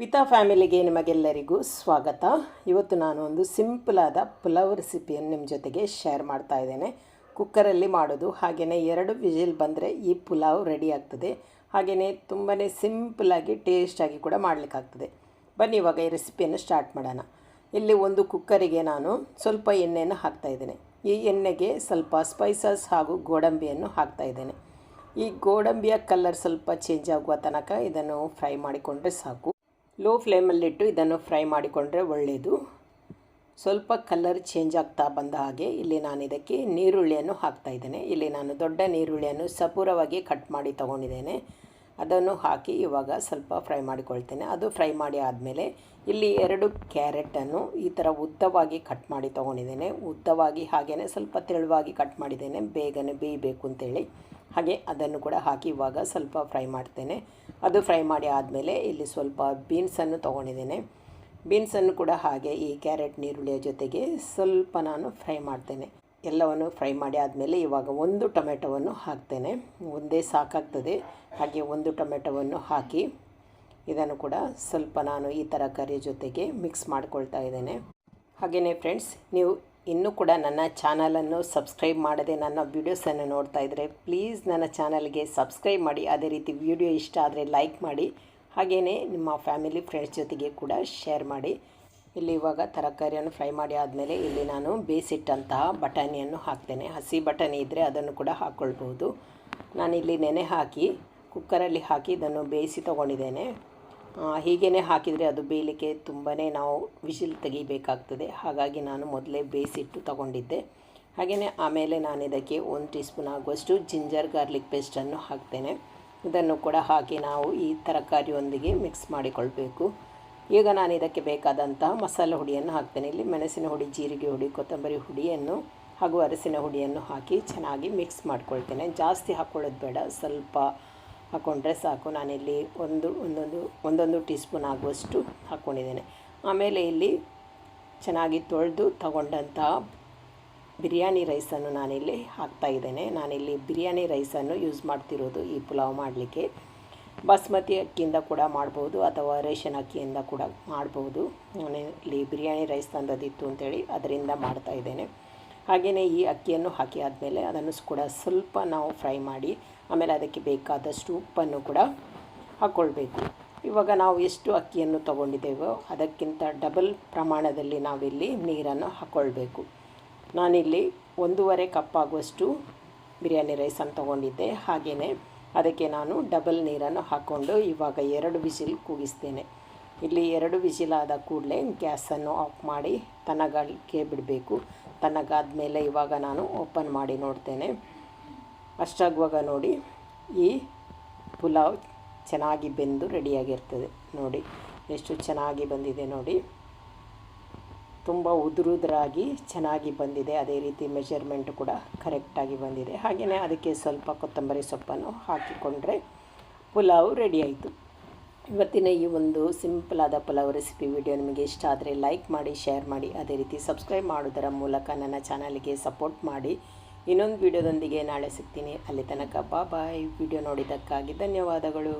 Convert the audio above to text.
ವಿತಾ ಫ್ಯಾಮಿಲಿಗೆ ನಿಮಗೆಲ್ಲರಿಗೂ ಸ್ವಾಗತ. ಇವತ್ತು ನಾನು ಒಂದು ಸಿಂಪಲಾದ ಪುಲಾವ್ ರೆಸಿಪಿಯನ್ನು ನಿಮ್ಮ ಜೊತೆಗೆ ಶೇರ್ ಮಾಡ್ತಾ ಇದ್ದೇನೆ. ಕುಕ್ಕರಲ್ಲಿ ಮಾಡೋದು, ಹಾಗೆಯೇ ಎರಡು ವಿಜಿಲ್ ಬಂದರೆ ಈ ಪುಲಾವ್ ರೆಡಿ ಆಗ್ತದೆ. ಹಾಗೆಯೇ ತುಂಬಾ ಸಿಂಪಲಾಗಿ ಟೇಸ್ಟಾಗಿ ಕೂಡ ಮಾಡಲಿಕ್ಕಾಗ್ತದೆ ಬನ್ನಿ, ಇವಾಗ ಈ ರೆಸಿಪಿಯನ್ನು ಸ್ಟಾರ್ಟ್ ಮಾಡೋಣ. ಇಲ್ಲಿ ಒಂದು ಕುಕ್ಕರಿಗೆ ನಾನು ಸ್ವಲ್ಪ ಎಣ್ಣೆಯನ್ನು ಹಾಕ್ತಾ ಇದ್ದೇನೆ. ಈ ಎಣ್ಣೆಗೆ ಸ್ವಲ್ಪ ಸ್ಪೈಸಸ್ ಹಾಗೂ ಗೋಡಂಬಿಯನ್ನು ಹಾಕ್ತಾ ಇದ್ದೇನೆ. ಈ ಗೋಡಂಬಿಯ ಕಲರ್ ಸ್ವಲ್ಪ ಚೇಂಜ್ ಆಗುವ ತನಕ ಇದನ್ನು ಫ್ರೈ ಮಾಡಿಕೊಂಡ್ರೆ ಸಾಕು. ಲೋ ಫ್ಲೇಮಲ್ಲಿಟ್ಟು ಇದನ್ನು ಫ್ರೈ ಮಾಡಿಕೊಂಡ್ರೆ ಒಳ್ಳೆಯದು ಸ್ವಲ್ಪ ಕಲರ್ ಚೇಂಜ್ ಆಗ್ತಾ ಬಂದ ಹಾಗೆ ಇಲ್ಲಿ ನಾನು ಇದಕ್ಕೆ ನೀರುಳ್ಳಿಯನ್ನು ಹಾಕ್ತಾ ಇದ್ದೇನೆ. ಇಲ್ಲಿ ನಾನು ದೊಡ್ಡ ನೀರುಳ್ಳಿಯನ್ನು ಸಪೂರವಾಗಿ ಕಟ್ ಮಾಡಿ ತೊಗೊಂಡಿದ್ದೇನೆ. ಅದನ್ನು ಹಾಕಿ ಇವಾಗ ಸ್ವಲ್ಪ ಫ್ರೈ ಮಾಡಿಕೊಳ್ತೇನೆ. ಅದು ಫ್ರೈ ಮಾಡಿ ಆದಮೇಲೆ ಇಲ್ಲಿ ಎರಡು ಕ್ಯಾರೆಟನ್ನು ಈ ಥರ ಉದ್ದವಾಗಿ ಕಟ್ ಮಾಡಿ ತೊಗೊಂಡಿದ್ದೇನೆ. ಉದ್ದವಾಗಿ ಹಾಗೆಯೇ ಸ್ವಲ್ಪ ತೆಳುವಾಗಿ ಕಟ್ ಮಾಡಿದ್ದೇನೆ. ಬೇಗನೆ ಬೇಯಬೇಕು ಅಂತೇಳಿ. ಹಾಗೆ ಅದನ್ನು ಕೂಡ ಹಾಕಿ ಇವಾಗ ಸ್ವಲ್ಪ ಫ್ರೈ ಮಾಡ್ತೇನೆ. ಅದು ಫ್ರೈ ಮಾಡಿ ಆದಮೇಲೆ ಇಲ್ಲಿ ಸ್ವಲ್ಪ ಬೀನ್ಸನ್ನು ತೊಗೊಂಡಿದ್ದೇನೆ. ಬೀನ್ಸನ್ನು ಕೂಡ ಹಾಗೆ ಈ ಕ್ಯಾರೆಟ್ ನೀರುಳ್ಳಿಯ ಜೊತೆಗೆ ಸ್ವಲ್ಪ ನಾನು ಫ್ರೈ ಮಾಡ್ತೇನೆ. ಎಲ್ಲವನ್ನು ಫ್ರೈ ಮಾಡಿ ಆದಮೇಲೆ ಇವಾಗ ಒಂದು ಟೊಮೆಟೊವನ್ನು ಹಾಕ್ತೇನೆ. ಒಂದೇ ಸಾಕಾಗ್ತದೆ. ಹಾಗೆ ಒಂದು ಟೊಮೆಟೊವನ್ನು ಹಾಕಿ ಇದನ್ನು ಕೂಡ ಸ್ವಲ್ಪ ನಾನು ಈ ತರಕಾರಿ ಜೊತೆಗೆ ಮಿಕ್ಸ್ ಮಾಡ್ಕೊಳ್ತಾ ಇದ್ದೇನೆ. ಹಾಗೆಯೇ ಫ್ರೆಂಡ್ಸ್, ನೀವು ಇನ್ನೂ ಕೂಡ ನನ್ನ ಚಾನಲನ್ನು ಸಬ್ಸ್ಕ್ರೈಬ್ ಮಾಡದೆ ನನ್ನ ವೀಡಿಯೋಸನ್ನು ನೋಡ್ತಾ ಇದ್ದರೆ ಪ್ಲೀಸ್ ನನ್ನ ಚಾನಲ್ಗೆ ಸಬ್ಸ್ಕ್ರೈಬ್ ಮಾಡಿ. ಅದೇ ರೀತಿ ವಿಡಿಯೋ ಇಷ್ಟ ಆದರೆ ಲೈಕ್ ಮಾಡಿ. ಹಾಗೆಯೇ ನಿಮ್ಮ ಫ್ಯಾಮಿಲಿ, ಫ್ರೆಂಡ್ಸ್ ಜೊತೆಗೆ ಕೂಡ ಶೇರ್ ಮಾಡಿ. ಇಲ್ಲಿ ಇವಾಗ ತರಕಾರಿಯನ್ನು ಫ್ರೈ ಮಾಡಿ ಆದಮೇಲೆ ಇಲ್ಲಿ ನಾನು ಬೇಯಿಸಿಟ್ಟಂತಹ ಬಟಾಣಿಯನ್ನು ಹಾಕ್ತೇನೆ. ಹಸಿ ಬಟಾಣಿ ಇದ್ದರೆ ಅದನ್ನು ಕೂಡ ಹಾಕ್ಕೊಳ್ಬೋದು ನಾನಿಲ್ಲಿ ನೆನೆ ಹಾಕಿ, ಕುಕ್ಕರಲ್ಲಿ ಹಾಕಿ ಇದನ್ನು ಬೇಯಿಸಿ ತೊಗೊಂಡಿದ್ದೇನೆ. ಹೀಗೇ ಹಾಕಿದರೆ ಅದು ಬೇಯಲಿಕ್ಕೆ ತುಂಬಾ ನಾವು ವಿಶಿಲ್ ತೆಗಿಬೇಕಾಗ್ತದೆ. ಹಾಗಾಗಿ ನಾನು ಮೊದಲೇ ಬೇಯಿಸಿಟ್ಟು ತಗೊಂಡಿದ್ದೆ. ಹಾಗೆಯೇ ಆಮೇಲೆ ನಾನು ಇದಕ್ಕೆ ಒಂದು ಟೀ ಸ್ಪೂನ್ ಆಗುವಷ್ಟು ಜಿಂಜರ್ ಗಾರ್ಲಿಕ್ ಪೇಸ್ಟನ್ನು ಹಾಕ್ತೇನೆ. ಇದನ್ನು ಕೂಡ ಹಾಕಿ ನಾವು ಈ ತರಕಾರಿಯೊಂದಿಗೆ ಮಿಕ್ಸ್ ಮಾಡಿಕೊಳ್ಬೇಕು. ಈಗ ನಾನು ಇದಕ್ಕೆ ಬೇಕಾದಂತಹ ಮಸಾಲೆ ಹುಡಿಯನ್ನು ಹಾಕ್ತೇನೆ. ಇಲ್ಲಿ ಮೆಣಸಿನ ಹುಡಿ, ಜೀರಿಗೆ ಹುಡಿ, ಕೊತ್ತಂಬರಿ ಹುಡಿಯನ್ನು ಹಾಗೂ ಅರಸಿನ ಹುಡಿಯನ್ನು ಹಾಕಿ ಚೆನ್ನಾಗಿ ಮಿಕ್ಸ್ ಮಾಡ್ಕೊಳ್ತೇನೆ. ಜಾಸ್ತಿ ಹಾಕ್ಕೊಳ್ಳೋದು ಬೇಡ. ಸ್ವಲ್ಪ ಹಾಕ್ಕೊಂಡ್ರೆ ಸಾಕು. ನಾನಿಲ್ಲಿ ಒಂದು, ಒಂದೊಂದು ಒಂದೊಂದು ಟೀ ಸ್ಪೂನ್ ಆಗುವಷ್ಟು ಹಾಕ್ಕೊಂಡಿದ್ದೇನೆ ಆಮೇಲೆ ಇಲ್ಲಿ ಚೆನ್ನಾಗಿ ತೊಳೆದು ತಗೊಂಡಂತಹ ಬಿರಿಯಾನಿ ರೈಸನ್ನು ನಾನಿಲ್ಲಿ ಹಾಕ್ತಾಯಿದ್ದೇನೆ ನಾನಿಲ್ಲಿ ಬಿರಿಯಾನಿ ರೈಸನ್ನು ಯೂಸ್ ಮಾಡ್ತಿರೋದು ಈ ಪುಲಾವ್ ಮಾಡಲಿಕ್ಕೆ. ಬಾಸ್ಮತಿ ಅಕ್ಕಿಯಿಂದ ಕೂಡ ಮಾಡ್ಬೋದು ಅಥವಾ ರೇಷನ್ ಅಕ್ಕಿಯಿಂದ ಕೂಡ ಮಾಡ್ಬೋದು. ನಾನು ಇಲ್ಲಿ ಬಿರಿಯಾನಿ ರೈಸ್ ತಂದದಿತ್ತು ಅಂತೇಳಿ ಅದರಿಂದ ಮಾಡ್ತಾಯಿದ್ದೇನೆ ಹಾಗೆಯೇ ಈ ಅಕ್ಕಿಯನ್ನು ಹಾಕಿ ಆದಮೇಲೆ ಅದನ್ನು ಕೂಡ ಸ್ವಲ್ಪ ನಾವು ಫ್ರೈ ಮಾಡಿ, ಆಮೇಲೆ ಅದಕ್ಕೆ ಬೇಕಾದಷ್ಟು ಉಪ್ಪನ್ನು ಕೂಡ ಹಾಕ್ಕೊಳ್ಬೇಕು ಇವಾಗ ನಾವು ಎಷ್ಟು ಅಕ್ಕಿಯನ್ನು ತಗೊಂಡಿದ್ದೇವೋ ಅದಕ್ಕಿಂತ ಡಬಲ್ ಪ್ರಮಾಣದಲ್ಲಿ ನಾವಿಲ್ಲಿ ನೀರನ್ನು ಹಾಕ್ಕೊಳ್ಬೇಕು ನಾನಿಲ್ಲಿ ಒಂದೂವರೆ ಕಪ್ ಆಗುವಷ್ಟು ಬಿರಿಯಾನಿ ರೈಸನ್ನು ತೊಗೊಂಡಿದ್ದೆ. ಹಾಗೆಯೇ ಅದಕ್ಕೆ ನಾನು ಡಬಲ್ ನೀರನ್ನು ಹಾಕ್ಕೊಂಡು ಇವಾಗ ಎರಡು ಬಿಸಿಲು ಕೂಗಿಸ್ತೇನೆ. ಇಲ್ಲಿ ಎರಡು ವಿಜಿಲಾದ ಕೂಡಲೇ ಗ್ಯಾಸನ್ನು ಆಫ್ ಮಾಡಿ ತಣ್ಣಗಾಲಿಕ್ಕೆ ಬಿಡಬೇಕು. ತನಗಾದ ಮೇಲೆ ಇವಾಗ ನಾನು ಓಪನ್ ಮಾಡಿ ನೋಡ್ತೇನೆ. ಅಷ್ಟಾಗುವಾಗ ನೋಡಿ, ಈ ಪುಲಾವ್ ಚೆನ್ನಾಗಿ ಬೆಂದು ರೆಡಿಯಾಗಿರ್ತದೆ. ನೋಡಿ, ಎಷ್ಟು ಚೆನ್ನಾಗಿ ಬಂದಿದೆ ನೋಡಿ. ತುಂಬ ಉದುರುದ್ರಾಗಿ ಚೆನ್ನಾಗಿ ಬಂದಿದೆ. ಅದೇ ರೀತಿ ಮೆಷರ್ಮೆಂಟ್ ಕೂಡ ಕರೆಕ್ಟಾಗಿ ಬಂದಿದೆ. ಹಾಗೆಯೇ ಅದಕ್ಕೆ ಸ್ವಲ್ಪ ಕೊತ್ತಂಬರಿ ಸೊಪ್ಪನ್ನು ಹಾಕಿಕೊಂಡ್ರೆ ಪುಲಾವ್ ರೆಡಿ ಆಯಿತು. ಇವತ್ತಿನ ಈ ಒಂದು ಸಿಂಪಲಾದ ಪಲಾವ್ ರೆಸಿಪಿ ವಿಡಿಯೋ ನಿಮಗೆ ಇಷ್ಟ ಆದರೆ ಲೈಕ್ ಮಾಡಿ ಶೇರ್ ಮಾಡಿ, ಅದೇ ರೀತಿ ಸಬ್ಸ್ಕ್ರೈಬ್ ಮಾಡೋದರ ಮೂಲಕ ನನ್ನ ಚಾನಲ್ಗೆ ಸಪೋರ್ಟ್ ಮಾಡಿ. ಇನ್ನೊಂದು ವಿಡಿಯೋದೊಂದಿಗೆ ನಾಳೆ ಸಿಗ್ತೀನಿ. ಅಲ್ಲಿ ತನಕ ಬಾ ಬಾಯ್ ವಿಡಿಯೋ ನೋಡಿದ್ದಕ್ಕಾಗಿ ಧನ್ಯವಾದಗಳು.